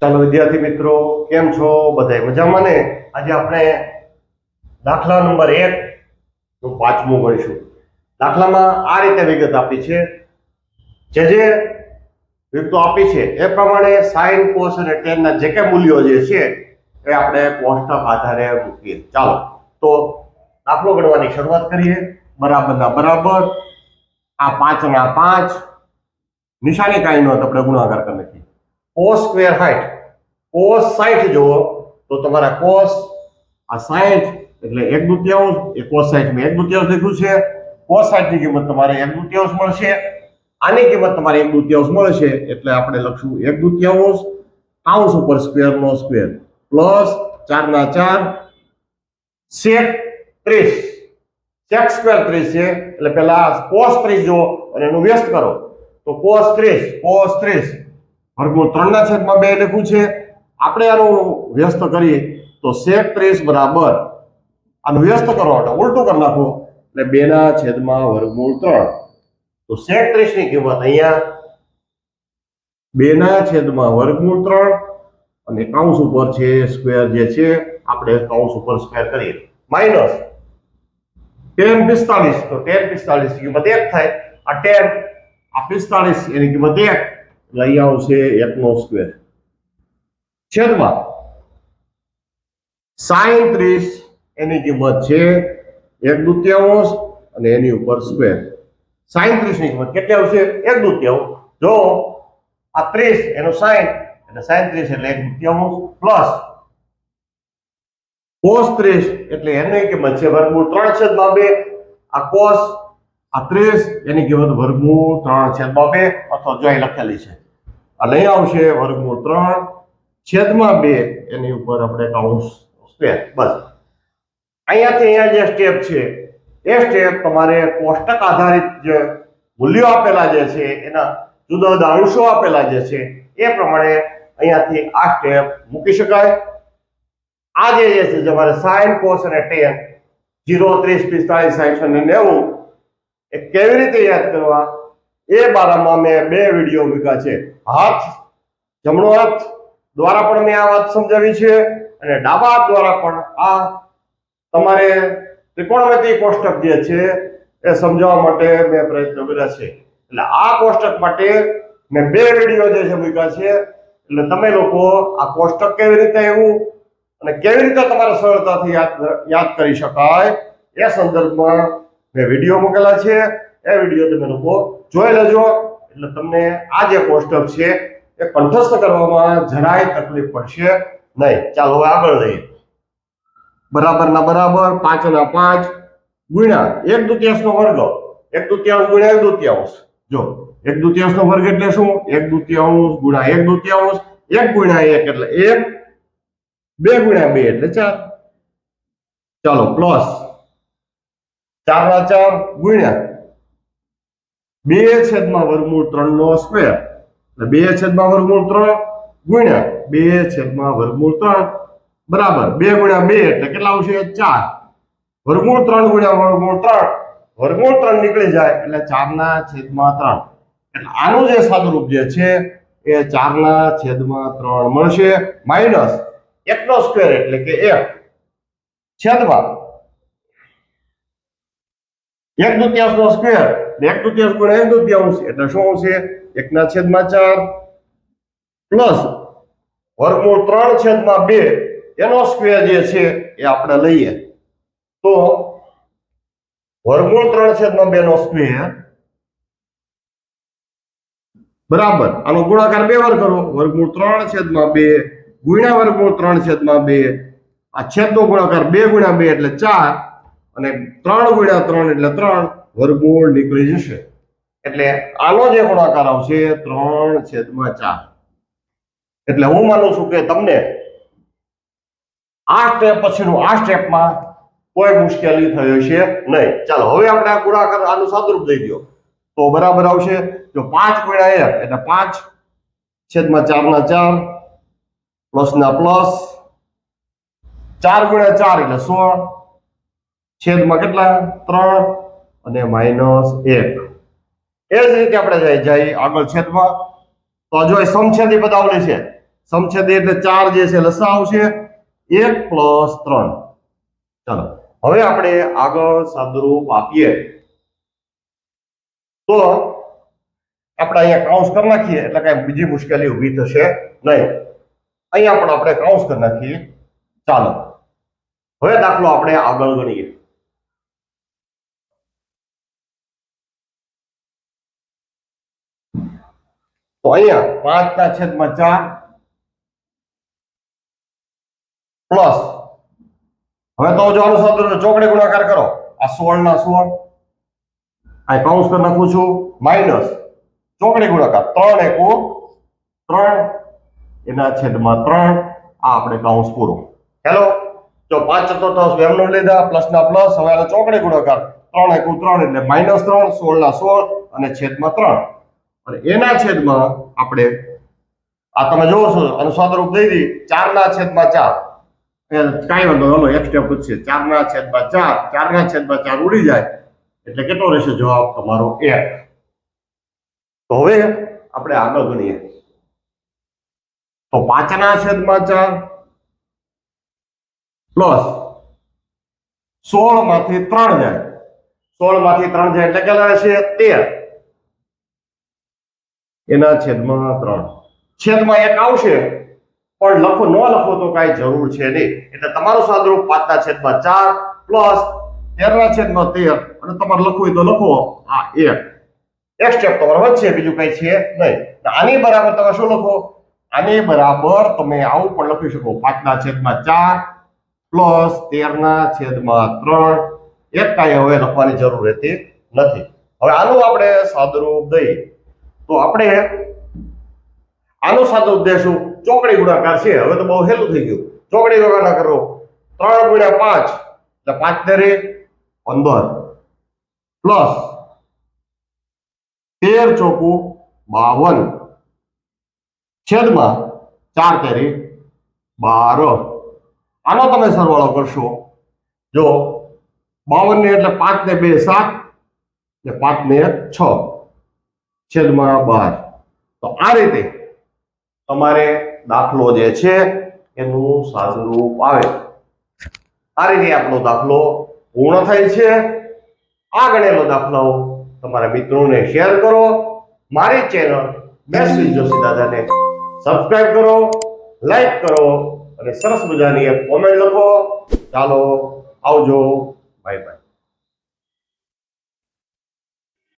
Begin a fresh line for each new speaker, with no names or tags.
ચાલો વિદ્યાર્થી મિત્રો, કેમ છો? બધાય મજામાં ને? આજે આપણે દાખલા નંબર એક નું પાંચમું ગણીશું દાખલામાં આ રીતે વિગત આપી છે. જે જે વિગતો આપી છે, એ પ્રમાણે સાઇન કોસ અને ટેનના જે કે મૂલ્યો જે છે, એ આપણે કોષ્ટક આધારે મૂકીએ. ચાલો, તો દાખલો ગણવાની શરૂઆત કરીએ. બરાબરના બરાબર. આ પાંચ અને આ પાંચ. નિશાની કાંઈ નો આપણે ગુણાકાર કરી નાખીએ. કોસ સ્ક્વેર હાઈટ કોસ સાઈઠ જુઓ, તો તમારા કોસ આ સાઈઠ એટલે એક દુત્યાંશ એ કોસ સાઈઠ મેં એક દુત્યાંશ લખ્યું છે. કોસ સાઈઠની કિંમત તમારે એક દુત્યાંશ મળશે. આની કિંમત તમારે એક દુત્યાંશ મળશે, એટલે આપણે લખશું એક દુત્યાંશ કાઉન્સ ઉપર સ્ક્વેર નો સ્ક્વેર પ્લસ ચારના ચાર સેક ત્રીસ. સેક સ્ક્વેર ત્રીસ છે, એટલે પહેલા કોસ ત્રીસ જુઓ, અને એનું વ્યસ્ત કરો. તો કોસ ત્રીસ કોસ ત્રીસ. વર્ગમૂળ ત્રણના છેદમાં બે લખ્યું છે. આપણે આનું વ્યસ્ત કરીએ તો સેક ત્રીસ બરાબર. આનું વ્યસ્ત કરો એટલે ઉલટું કરી નાખો. એટલે બે ના છેદમાં વર્ગમૂળ ત્રણ. તો સેક ત્રીસની કિંમત અહીંયા બે ના છેદમાં વર્ગમૂળ ત્રણ અને કાઉન્સ ઉપર છે સ્ક્વેર જે છે, આપણે કાઉન્સ ઉપર સ્ક્વેર કરીએ. માઇનસ ટેન પિસ્તાલીસ તો ટેન પિસ્તાલીસ કિંમત એક થાય. આ ટેન આ પિસ્તાલીસ એની કિંમત એક. એટલે અહીંયા આવશે એકનો સ્ક્વેર છેદમાં સાઈન ત્રીસ એની કિંમત છે એક દુત્યાંશ અને એની ઉપર સ્ક્વેર સાઈનની કિંમત કેટલી આવશે? એક દુત્યાંશ જો આ ત્રીસ એનો સાઈન એટલે સાઈન ત્રીસ એટલે એક દુત્યાંશ પ્લસ કોસ ત્રીસ એટલે એની કિંમત છે વર્ગમૂળ ત્રણ છેદમાં બે. આ કોસ આ ત્રીસ એની કિંમત વર્ગમૂળ ત્રણ છેદમાં બે. અથવા જો લખેલી છે. આ લઈ આવશે વર્ગમૂળ ત્રણ, છેદમાં બે, એની ઉપર આપણે કાઉન્સ સ્ક્વેર બસ. અહીંયાથી અહીંયા જે સ્ટેપ છે, એ સ્ટેપ તમારે કોષ્ટક આધારિત જે મૂલ્યો આપેલા જે છે, એના જુદા જુદા અંશો આપેલા જે છે, એ પ્રમાણે અહીંયાથી આ સ્ટેપ મૂકી શકાય. આ જે જે છે તમારે સાઈન કોસ અને ટેન જીરો ત્રીસ, પિસ્તાળીસ સાઠ અને નેવું, એ કેવી રીતે યાદ કરવા? એ બારામાં મેં બે વીડિયો મૂક્યા છે. હાથ, જમણો હાથ દ્વારા પણ મેં આ વાત સમજાવી છે અને ડાબા હાથ દ્વારા પણ આ તમારે ત્રિકોણમિતિ કોષ્ટક જે છે એ સમજાવવા માટે મેં પ્રયત્ન કર્યા છે. એટલે આ કોષ્ટક માટે મેં બે વીડિયો જે છે મૂક્યા છે. એટલે તમે લોકો આ કોષ્ટક કેવી રીતે એવું અને કેવી રીતે તમારે સરળતાથી યાદ યાદ કરી શકાય એ સંદર્ભમાં મેં વીડિયો મૂકેલા છે. એ વીડિયો તમે લોકો જોઈ લેજો. એટલે તમને આ જે કોષ્ટક છે, એ કંઠસ્થ કરવામાં જરાય તકલીફ પડશે નહીં. ચાલો હવે આગળ જઈએ બરાબરના બરાબર પાંચ ના પાંચ. ગુણ્યા એક દુત્યાંશ નો વર્ગ. એક દુત્યાંશ ગુણ્યા એક દુત્યાંશ. જો, એક દુત્યાંશ નો વર્ગ એટલે શું? એક દુત્યાંશ ગુણ્યા એક દુત્યાંશ. એક ગુણ્યા એક એટલે એક. બે ગુણ્યા બે એટલે ચાર. ચાલો પ્લસ ચાર ના ચાર ગુણ્યા બે છેદમાં વર્ગમૂળ ત્રણ નો સ્ક્વેર. એટલે બે છેદમાં વર્ગમૂળ ત્રણ ગુણ્યા બે છેદમાં વર્ગમૂળ ત્રણ બરાબર. બે ગુણ્યા બે એટલે કેટલા આવશે? ચાર. વર્ગમૂળ ત્રણ ગુણ્યા વર્ગમૂળ ત્રણ. વર્ગમૂળ ત્રણ નીકળી જાય એટલે ચારના છેદમાં ત્રણ. એટલે આનું જે સાદુરૂપ જે છે એ ચારના છેદમાં ત્રણ મળશે. માઇનસ એકનો સ્ક્વેર એટલે કે એક. છેદમાં એક દુત્યાંશ નો સ્ક્વેર એક દુત્યાંશ ગુણ્યા એક દુત્યાંશ એટલે શું આવશે એકના છેદમાં ચાર પ્લસ વર્ગમૂળ ત્રણ છેદમાં બે એનો સ્ક્વેર જે છે એ આપણે લઈએ તો વર્ગમૂળ ત્રણ છેદમાં બે નો સ્ક્વેર બરાબર આનો ગુણાકાર બે વાર કરો વર્ગમૂળ ત્રણ છેદમાં બે ગુણ્યા વર્ગમૂળ ત્રણ છેદમાં બે આ છેદનો ગુણાકાર બે ગુણ્યા બે એટલે ચાર અને ત્રણ ગુણ્યા ત્રણ એટલે ત્રણ. વર્ગમૂળ નીકળી જશે. એટલે આનો જે ગુણાકાર આવશે ત્રણ છેદમાં ચાર. એટલે હું માનું છું કે તમને આ સ્ટેપ પછીનું આ સ્ટેપમાં કોઈ મુશ્કેલી થઈ હશે નહીં. ચાલો હવે આપણે આ ગુણાકાર આનું સાદુરૂપ દઈ દો. તો બરાબર આવશે. જો પાંચ ગુણ્યા એક એટલે પાંચ છેદમાં ચાર ના ચાર પ્લસ ના પ્લસ ચાર ગુણ્યા ચાર એટલે સોળ. છેદમાં કેટલા? ત્રણ અને માઇનસ એક. એ જ રીતે આપણે જાય જઈ આગળ છેદમાં. તો જો એ સમછેદી બતાવેલી છે. સમછેદી એટલે ચાર જે છે લસા આવશે એક પ્લસ ત્રણ. ચાલો, હવે આપણે આગળ સાદુરૂપ આપીએ. તો આપણે અહીંયા કાઉન્સ કરી નાખીએ, એટલે કઈ બીજી મુશ્કેલી ઊભી થશે નહીં. અહીંયા પણ આપણે કાઉન્સ કરી નાખીએ. ચાલો, હવે દાખલો આપણે આગળ ગણીએ. તો અહીંયા પાંચ ના છેદમાં ચાર પ્લસ. હવે તો જો આનું સાદુરૂપ ચોકડી ગુણાકાર કરો. આ સોળ ના સોળ. આ કાઉન્સ પર નાખું છું. માઇનસ. ચોકડી ગુણાકાર. ત્રણ એકુ ત્રણ. એના છેદમાં ત્રણ. આ આપણે કાઉન્સ પૂરો. હેલો? જો પાંચ ચતુર્થાંશ એમનો લીધા પ્લસ ના પ્લસ. હવે આનો ચોકડી ગુણાકાર. ત્રણ એકુ ત્રણ એટલે માઇનસ ત્રણ સોળ ના સોળ અને છેદમાં ત્રણ. અને એના છેદમાં આપણે આ તમે જોવો છો આનું રૂપ દઈ દી ચાર ના છેદમાં ચાર. કઈ વાંધો હલો એક સ્ટેપ છે ચાર ના છેદમાં ચાર ના છેદમાં ચાર ઉડી જાય. એટલે કેટલો રહેશે જવાબ? તમારો એક. તો હવે આપણે આગળ ગણીએ. તો પાંચના છેદમાં ચાર પ્લસ સોળમાંથી ત્રણ જાય. સોળમાંથી ત્રણ જાય એટલે કેટલા રહેશે? તેર. એના છેદમાં ત્રણ. છેદમાં એક આવશે, પણ લખો, ન લખો તો કાંઈ જરૂર છે નહીં. એટલે તમારું સાદુરૂપ પાંચના છેદમાં ચાર પ્લસ તેરના છેદમાં તેર, અને તમારે લખવું હોય તો લખો. આ એક. એક સ્ટેપ તમારે વધશે, બીજું કઈ છે નહીં. આની બરાબર તમે શું લખો? આની બરાબર તમે આવું પણ લખી શકો. પાંચના છેદમાં ચાર પ્લસ તેરના છેદમાં ત્રણ. એક કાંઈ હવે લખવાની જરૂર રહેતી નથી. હવે આનું આપણે સાદરૂપ દઈએ તો આપણે આનો સાદો ઉદ્દેશ ચોકડી ગુણાકાર છે. હવે તો બહુ હેલું થઈ ગયું. ચોકડી ગુણાકાર કરો. ત્રણ ગુણ્યા પાંચ. એટલે પાંચ તેરે પંદર. પ્લસ તેર ચોકુ બાવન. છેદમાં ચાર તેરી બાર. આનો તમે સરવાળો કરશો. જો બાવન ને એટલે પાંચ ને બે સાત ને પાંચ ને છ. છેદમાં બાર. તો આ રીતે તમારે દાખલો જે છે એનું સાદુરૂપ આવે. આ રીતે આપણો દાખલો પૂર્ણ થાય છે. આ ગણેલો દાખલો તમારા મિત્રોને શેર કરો. મારી ચેનલ મેસવી જોશી દાદાને સબસ્ક્રાઇબ કરો, લાઈક કરો અને સરસ મજાની એક કોમેન્ટ લખો. ચાલો આવજો. Bye bye.